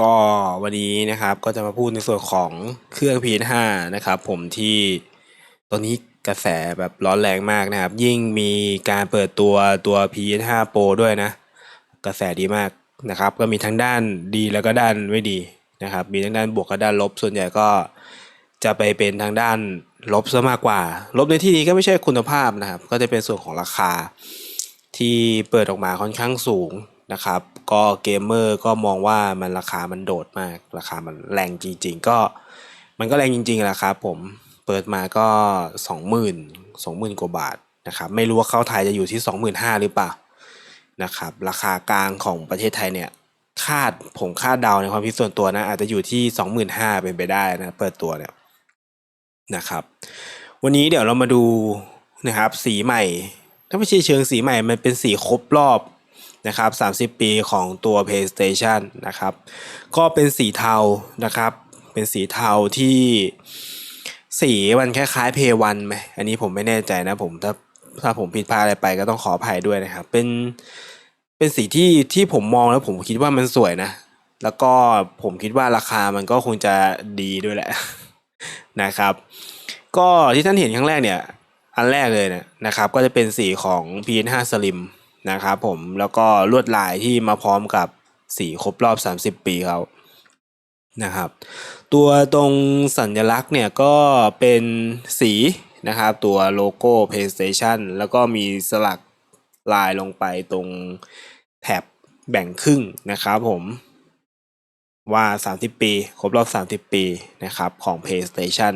ก็วันนี้นะครับก็จะมาพูดในส่วนของเครื่อง PS5 นะครับผมที่ตอนนี้กระแสแบบร้อนแรงมากนะครับ ยิ่งมีการเปิดตัวตัว PS5 Pro ด้วยนะ กระแสดีมากนะครับ ก็มีทั้งด้านดีแล้วก็ด้านไม่ดีนะครับ มีทั้งด้านบวกกับด้านลบ ส่วนใหญ่ก็จะไปเป็นทางด้านลบซะมากกว่า ลบในที่นี้ก็ไม่ใช่คุณภาพนะครับ ก็จะเป็นส่วนของราคาที่เปิดออกมาค่อนข้างสูง นะครับ ก็เกมเมอร์ก็มองว่ามันราคามันโดดมาก ราคามันแรงจริง ๆ ก็มันก็แรงจริงๆแหละครับผมเปิดมาก็สองหมื่นสองหมื่นกว่าบาทนะครับ ไม่รู้ว่าเข้าไทยจะอยู่ที่สองหมื่นห้าหรือเปล่านะครับ ราคากลางของประเทศไทยเนี่ยคาดผมคาดเดาในความคิดส่วนตัวนะ อาจจะอยู่ที่สองหมื่นห้าเป็นไปได้นะเปิดตัวเนี่ยนะครับ วันนี้เดี๋ยวเรามาดูนะครับสีใหม่ ถ้าไม่ใช่เชิงสีใหม่มันเป็นสีครบรอบ นะครับ 30 ปีของตัว PlayStation นะครับ ก็เป็นสีเทานะครับ เป็นสีเทาที่สีมันคล้ายๆเพย์วันไหมอันนี้ผมไม่แน่ใจนะผมถ้าถ้าผมผิดพลาดอะไรไปก็ต้องขออภัยด้วยนะครับ เป็นเป็นสีที่ที่ผมมองแล้วผมคิดว่ามันสวยนะ แล้วก็ผมคิดว่าราคามันก็คงจะดีด้วยแหละนะครับ ก็ที่ท่านเห็นครั้งแรกเนี่ย อันแรกเลยนะนะครับ ก็จะเป็นสีของ PS5 Slim นะครับผมแล้วก็ลวดลายที่มาพร้อมกับสีครบรอบ 30 ปีเขานะครับ ตัวตรงสัญลักษณ์เนี่ยก็เป็นสีนะครับตัวโลโก้ PlayStation แล้วก็มีสลักลายลงไปตรงแถบแบ่งครึ่งนะครับผม ว่า 30 ปี ครบรอบ 30 ปีนะครับของ PlayStation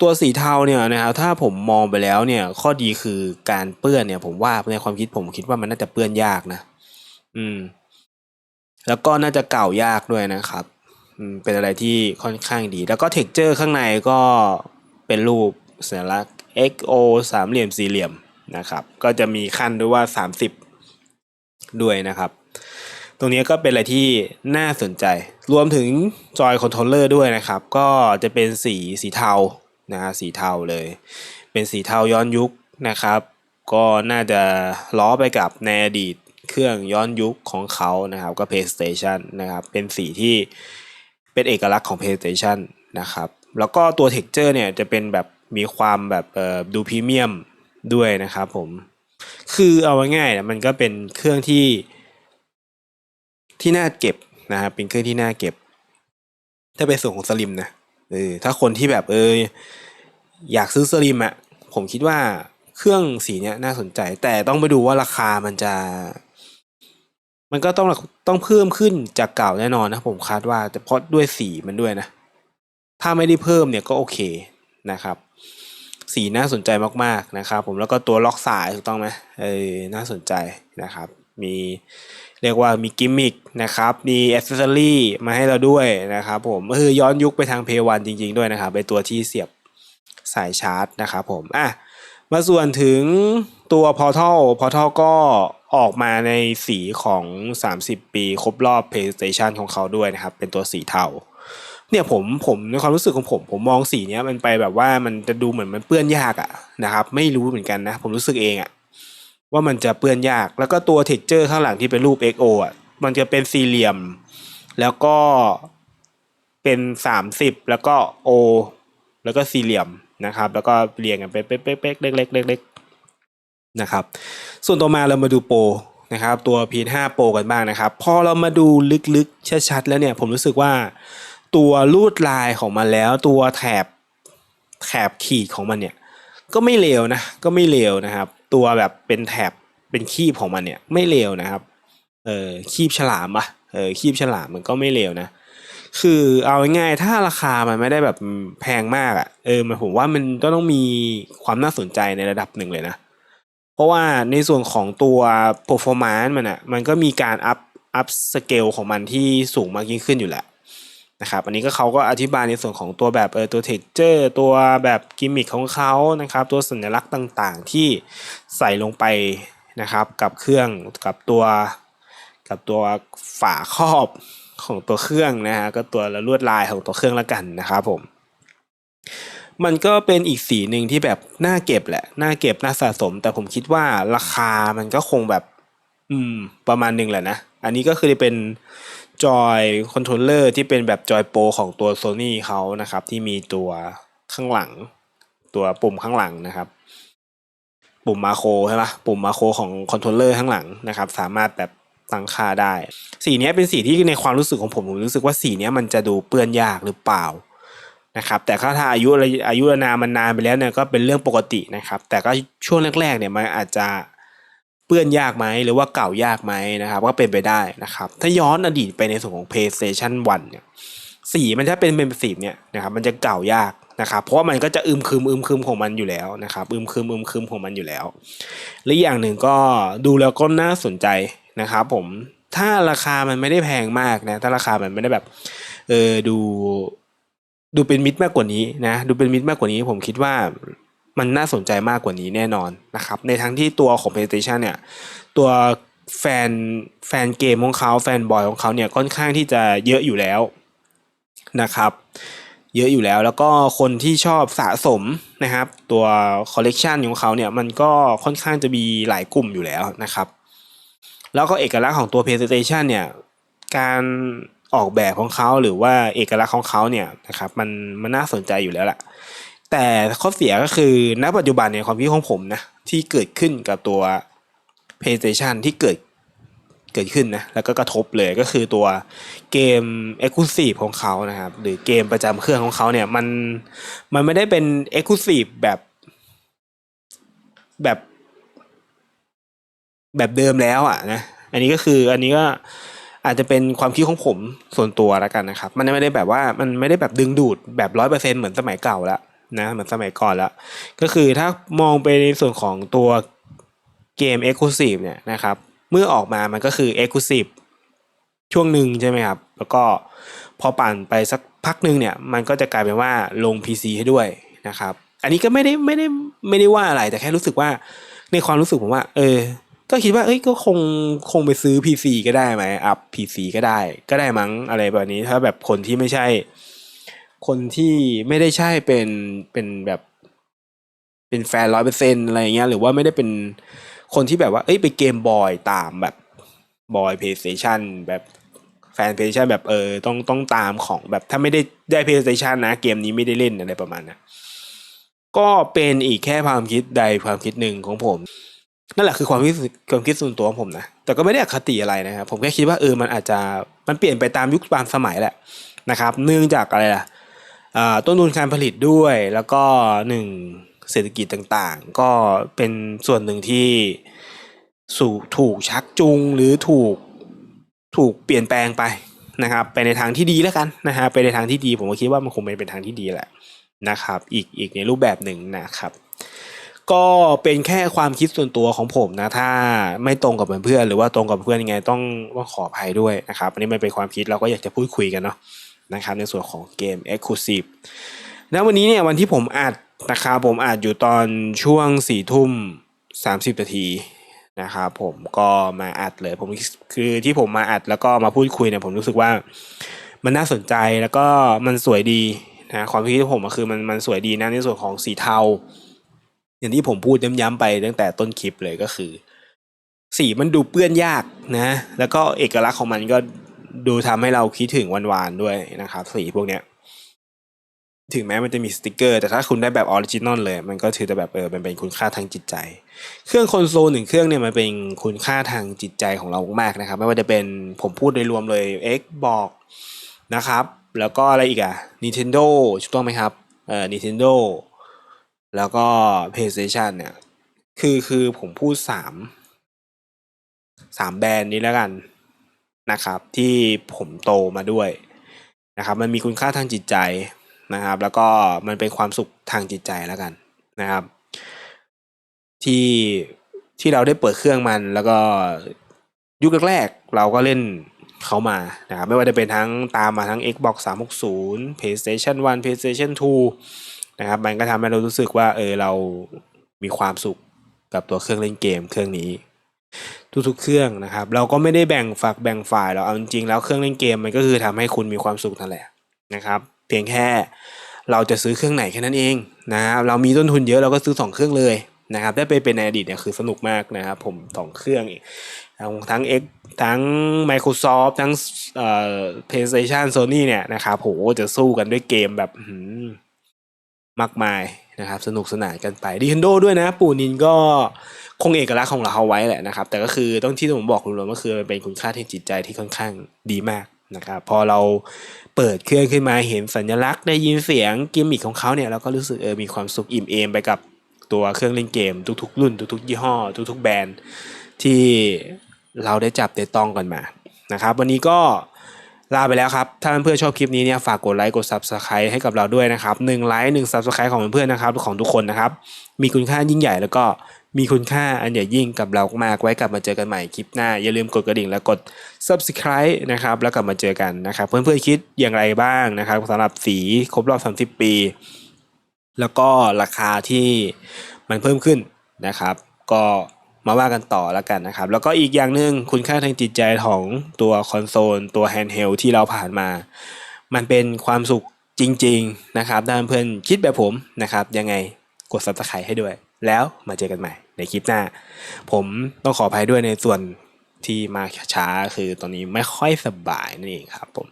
ตัวสีเทาเนี่ยนะครับถ้าผมมองไปแล้วเนี่ยข้อดีคือการเปื้อนเนี่ยผมว่าในความคิดผมคิดว่ามันน่าจะเปื้อนยากนะ อืม แล้วก็น่าจะเก่ายากด้วยนะครับอืมเป็นอะไรที่ค่อนข้างดี แล้วก็เท็กเจอร์ข้างในก็เป็นรูปสัญลักษณ์ XO สามเหลี่ยมสี่เหลี่ยมนะครับ ก็จะมีขั้นด้วยว่า 30 ด้วยนะครับ ตรงนี้ก็เป็นอะไรที่น่าสนใจ รวมถึงจอยคอนโทรลเลอร์ด้วยนะครับ ก็จะเป็นสีสีเทานะฮะสีเทาเลย เป็นสีเทาย้อนยุคนะครับ ก็น่าจะล้อไปกับในอดีตเครื่องย้อนยุคของเขานะครับ ก็ PlayStation นะครับ เป็นสีที่เป็นเอกลักษณ์ของ PlayStation นะครับ แล้วก็ตัว Texture เนี่ยจะเป็นแบบมีความแบบดูพรีเมียมด้วยนะครับผม คือเอาง่ายๆนะมันก็เป็นเครื่องที่ ที่น่าเก็บนะครับเป็นเครื่องที่น่าเก็บ ถ้าเป็นส่วนของสลิมนะเออถ้าคนที่แบบเอออยากซื้อสลิมอะผมคิดว่าเครื่องสีเนี้ยน่าสนใจ แต่ต้องไปดูว่าราคามันจะ มันก็ต้องต้องเพิ่มขึ้นจากเก่าแน่นอนนะผมคาดว่าแต่เพราะด้วยสีมันด้วยนะ ถ้าไม่ได้เพิ่มเนี่ยก็โอเคนะครับ สีน่าสนใจมากๆนะครับ ผมแล้วก็ตัวล็อกสายถูกต้องไหมเออน่าสนใจนะครับ มีเรียกว่ามีกิมมิคนะครับมีอ c เซสซอรี่มาให้เราด้วยนะครับผมก็คือย้อนยุคไปทางเพย์วันจริง ๆ ด้วยนะครับเป็นตัวที่เสียบสายชาร์จนะครับผมอะมาส่วนถึงตัว Portal Portal ก็ออกมาในสีของ 30 ปีครบรอบ PlayStation ของเขาด้วยนะครับ เป็นตัวสีเทาเนี่ยผมผมในความรู้สึกของผมผมมองสีเนี้ยมันไปแบบว่ามันจะดูเหมือนมันเปื้อนยากอะนะครับ ไม่รู้เหมือนกันนะ ผมรู้สึกเองอะ ว่ามันจะเปื้อนยาก แล้วก็ตัวเท็กเจอร์ข้างหลังที่เป็นรูป XO อะมันจะเป็นสี่เหลี่ยม แล้วก็เป็นสามสิบแล้วก็ O แล้วก็สี่เหลี่ยมนะครับ แล้วก็เรียงกันเป๊ะๆๆเล็กๆเล็กๆนะครับ ส่วนต่อมาเรามาดูโปรนะครับ ตัว P5 Pro กันบ้างนะครับ พอเรามาดูลึกๆ ชัดๆ แล้วเนี่ยผมรู้สึกว่าตัวลูดลายของมันแล้ว ตัวแถบแถบขีดของมันเนี่ย ก็ไม่เลวนะ ก็ไม่เลวนะครับ ตัวแบบเป็นแถบเป็นคีบของมันเนี่ยไม่เลวนะครับ เออคีบฉลามปะเออคีบฉลามมันก็ไม่เลวนะ คือเอาง่ายๆถ้าราคามันไม่ได้แบบแพงมากอะ่ะ เออมันผมว่ามันก็ต้องมีความน่าสนใจในระดับหนึ่งเลยนะ เพราะว่าในส่วนของตัว performance มันอะ่ะมันก็มีการอัพอัพสเกลของมันที่สูงมากยิ่งขึ้นอยู่แหละ นะครับอันนี้ก็เขาก็อธิบายในส่วนของตัวแบบเออตัว texture ตัวแบบกิมมิคของเขานะครับตัวสัญลักษณ์ต่างๆที่ใส่ลงไปนะครับกับเครื่องกับตัวกับตัวฝาครอบของตัวเครื่องนะฮะก็ตัวลวดลายของตัวเครื่องละกันนะครับผมมันก็เป็นอีกสีหนึ่งที่แบบน่าเก็บแหละน่าเก็บน่าสะสม แต่ผมคิดว่าราคามันก็คงแบบ อืม ประมาณหนึ่งแหละนะ อันนี้ก็คือเป็น จอยคอนโทรลเลอร์ที่เป็นแบบจอยโปรของตัว Sony เขานะครับ ที่มีตัวข้างหลัง ตัวปุ่มข้างหลังนะครับ ปุ่มมาโครใช่ปะปุ่มมาโครของคอนโทรลเลอร์ข้างหลังนะครับ สามารถแบบตั้งค่าได้ สีนี้เป็นสีที่ในความรู้สึกของผมผมรู้สึกว่าสีนี้มันจะดูเปื้อนยากหรือเปล่านะครับแต่ถ้าอายุอายุนานมันนานไปแล้วเนี่ยก็เป็นเรื่องปกตินะครับ แต่ก็ช่วงแรกๆเนี่ยมันอาจจะ ปื้อนยากไหมหรือว่าเก่ายากไหมนะครับ ก็เป็นไปได้นะครับ ถ้าย้อนอดีตไปในส่วนของ PlayStation 1 เนี่ยสีมันถ้าเป็นเป็นสีเนี่ยนะครับมันจะเก่ายากนะครับเพราะว่ามันก็จะอึมครึมอึมครึมของมันอยู่แล้วนะครับอึมครึมอึมครึมของมันอยู่แล้วและอย่างหนึ่งก็ดูแล้วก็น่าสนใจนะครับผมถ้าราคามันไม่ได้แพงมากนะถ้าราคามันไม่ได้แบบเออดูดูเป็นมิตรมากกว่านี้นะดูเป็นมิตรมากกว่านี้ผมคิดว่า มันน่าสนใจมากกว่านี้แน่นอนนะครับ ในทั้งที่ตัวของ PlayStation เนี่ย ตัวแฟนแฟนเกมของเขาแฟนบอยของเขาเนี่ยค่อนข้างที่จะเยอะอยู่แล้วนะครับ เยอะอยู่แล้วแล้วก็คนที่ชอบสะสมนะครับ ตัวคอลเลกชันของเขาเนี่ยมันก็ค่อนข้างจะมีหลายกลุ่มอยู่แล้วนะครับ แล้วก็เอกลักษณ์ของตัว PlayStation เนี่ยการออกแบบของเขาหรือว่าเอกลักษณ์ของเขาเนี่ยนะครับมันมันน่าสนใจอยู่แล้วแหละ แต่ข้อเสียก็คือณปัจจุบันเนี่ยความคิดของผมนะที่เกิดขึ้นกับตัว PlayStation ที่เกิดเกิดขึ้นนะแล้วก็กระทบเลยก็คือตัวเกม Exclusive ของเขานะครับ หรือเกมประจำเครื่องของเขาเนี่ยมันมันไม่ได้เป็น Exclusive แบบแบบ แบบเดิมแล้วอะนะอันนี้ก็คืออันนี้ก็อาจจะเป็นความคิดของผมส่วนตัวแล้วกันนะครับ มันไม่ได้แบบว่ามันไม่ได้แบบดึงดูดแบบร้อยเปอร์เซ็นเหมือนสมัยเก่าแล้ว นะเหมือนสมัยก่อนแล้วก็คือถ้ามองไปในส่วนของตัวเกม Exclusive เนี่ยนะครับ เมื่อออกมามันก็คือ Exclusive ช่วงหนึ่งใช่ไหมครับ แล้วก็พอปั่นไปสักพักหนึ่งเนี่ย มันก็จะกลายเป็นว่าลง PC ให้ด้วยนะครับ อันนี้ก็ไม่ได้ไม่ได้ไม่ได้ว่าอะไรแต่แค่รู้สึกว่าในความรู้สึกผมว่า เออ ก็คิดว่าเอ้ยก็คงคงไปซื้อ PC ก็ได้ไหมอัพ PC ก็ได้ ก็ได้มั้งอะไรแบบนี้ถ้าแบบคนที่ไม่ใช่ คนที่ไม่ได้ใช่เป็นเป็นแบบ เป็นแฟนร้อยเปอร์เซ็นอะไรเงี้ย หรือว่าไม่ได้เป็นคนที่แบบว่า เอ้ยไปเกมบอยตามแบบบอยเพย์สเตชันแบบแฟนเพย์สเตชันแบบเออต้องต้องตามของแบบถ้าไม่ได้ได้เพย์สเตชันนะเกมนี้ไม่ได้เล่นอะไรประมาณนั้นก็เป็นอีกแค่ความคิดใดความคิดหนึ่งของผม นั่นแหละคือความคิดความคิดส่วนตัวของผมนะแต่ก็ไม่ได้อคติอะไรนะครับผมแค่คิดว่าเออมันอาจจะมันเปลี่ยนไปตามยุคตามสมัยแหละนะครับ เนื่องจากอะไรล่ะ ต้นทุนการผลิตด้วย แล้วก็หนึ่งเศรษฐกิจต่างๆ ก็เป็นส่วนหนึ่งที่สู่ถูกชักจูงหรือถูกถูกเปลี่ยนแปลงไปนะครับไปในทางที่ดีแล้วกันนะฮะไปในทางที่ดีผมก็คิดว่ามันคงเป็นทางที่ดีแหละนะครับ อีกอีกในรูปแบบหนึ่งนะครับ ก็เป็นแค่ความคิดส่วนตัวของผมนะถ้าไม่ตรงกับเพื่อนๆหรือว่าตรงกับเพื่อนยังไงต้องต้องขออภัยด้วยนะครับอันนี้มันเป็นความคิดเราก็อยากจะพูดคุยกันเนาะ นะครับในส่วนของเกม Exclusive ณวันนี้เนี่ยวันที่ผมอัดนะครับผมอัดอยู่ตอนช่วงสี่ทุ่มสามสิบนาทีนะครับผมก็มาอัดเลยผมคือที่ผมมาอัดแล้วก็มาพูดคุยเนี่ยผมรู้สึกว่ามันน่าสนใจแล้วก็มันสวยดีนะความคิดของผมคือมันมันสวยดีนะในส่วนของสีเทา อย่างที่ผมพูดย้ำๆไปตั้งแต่ต้นคลิปเลยก็คือ สีมันดูเปื้อนยากนะ แล้วก็เอกลักษณ์ของมันก็ ดูทำให้เราคิดถึงวันวานด้วยนะครับสีพวกเนี้ย ถึงแม้มันจะมีสติกเกอร์ แต่ถ้าคุณได้แบบออริจินอลเลย มันก็ถือแต่แบบเออมันเป็นคุณค่าทางจิตใจ เครื่องคอนโซลหนึ่งเครื่องเนี่ยมันเป็นคุณค่าทางจิตใจของเรามากนะครับ ไม่ว่าจะเป็นผมพูดโดยรวมเลย X บอกนะครับ แล้วก็อะไรอีกอะ Nintendo ถูกต้องไหมครับเอ่อ Nintendo แล้วก็ PlayStation เนี่ย คือคือผมพูดสามสามแบรนด์นี้แล้วกัน นะครับที่ผมโตมาด้วยนะครับ มันมีคุณค่าทางจิตใจนะครับ แล้วก็มันเป็นความสุขทางจิตใจแล้วกันนะครับ ที่ที่เราได้เปิดเครื่องมัน แล้วก็ยุคแรกๆเราก็เล่นเขามานะครับไม่ว่าจะเป็นทั้งตามมาทั้ง Xbox 360 PlayStation 1 PlayStation 2 นะครับ มันก็ทำให้เรารู้สึกว่าเออเรามีความสุขกับตัวเครื่องเล่นเกมเครื่องนี้ ทุกๆเครื่องนะครับ เราก็ไม่ได้แบ่งฝักแบ่งฝ่ายเราเอาจริงๆแล้วเครื่องเล่นเกมมันก็คือทำให้คุณมีความสุขนั่นแหละนะครับ เพียงแค่เราจะซื้อเครื่องไหนแค่นั้นเองนะครับเรามีต้นทุนเยอะเราก็ซื้อ 2 เครื่องเลยนะครับได้ไปเป็นในอดีตเนี่ยคือสนุกมากนะครับผมสองเครื่องทั้งทั้ง X ทั้ง Microsoft ทั้งเอ่อ PlayStation Sony เนี่ยนะครับโหจะสู้กันด้วยเกมแบบ มากมายนะครับสนุกสนานกันไป Nintendo ด้วยนะ ปู่นินก็คงเอกลักษณ์ของเราเอาไว้แหละนะครับ แต่ก็คือต้องที่ผมบอกรวมๆก็คือมันเป็นคุณค่าทางจิตใจที่ค่อนข้างดีมากนะครับพอเราเปิดเครื่องขึ้นมาเห็นสัญลักษณ์ได้ยินเสียงกิมมิคของเขาเนี่ยเราก็รู้สึกเออมีความสุขอิ่มเอมไปกับตัวเครื่องเล่นเกม ทุกๆ รุ่น ทุกๆ ยี่ห้อ ทุกๆ แบรนด์ที่เราได้จับได้ต้องกันมานะครับ วันนี้ก็ ลาไปแล้วครับ ถ้าเพื่อนๆชอบคลิปนี้เนี่ยฝากกดไลค์กด Subscribe ให้กับเราด้วยนะครับหนึ่งไลค์หนึ่ง Subscribe ของเพื่อนๆนะครับของทุกคนนะครับ มีคุณค่ายิ่งใหญ่แล้วก็มีคุณค่าอันใหญ่ยิ่งกับเรามากไว้กลับมาเจอกันใหม่คลิปหน้า อย่าลืมกดกระดิ่งและกด subscribe นะครับแล้วกลับมาเจอกันนะครับ เพื่อนๆคิดอย่างไรบ้างนะครับสำหรับสีครบรอบ 30 ปี แล้วก็ราคาที่มันเพิ่มขึ้นนะครับ ก็ มาว่ากันต่อแล้วกันนะครับ แล้วก็อีกอย่างหนึ่งคุณค่าทางจิตใจของตัวคอนโซลตัวแฮนด์เฮลที่เราผ่านมา มันเป็นความสุขจริง ๆนะครับถ้าเพื่อนคิดแบบผมนะครับ ยังไงกด subscribe ให้ด้วย แล้วมาเจอกันใหม่ในคลิปหน้า ผมต้องขออภัยด้วยในส่วนที่มาช้าคือตอนนี้ไม่ค่อยสบายนั่นเองครับผม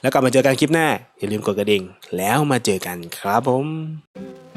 แล้วกลับมาเจอกันคลิปหน้า อย่าลืมกดกระดิ่ง แล้วมาเจอกันครับผม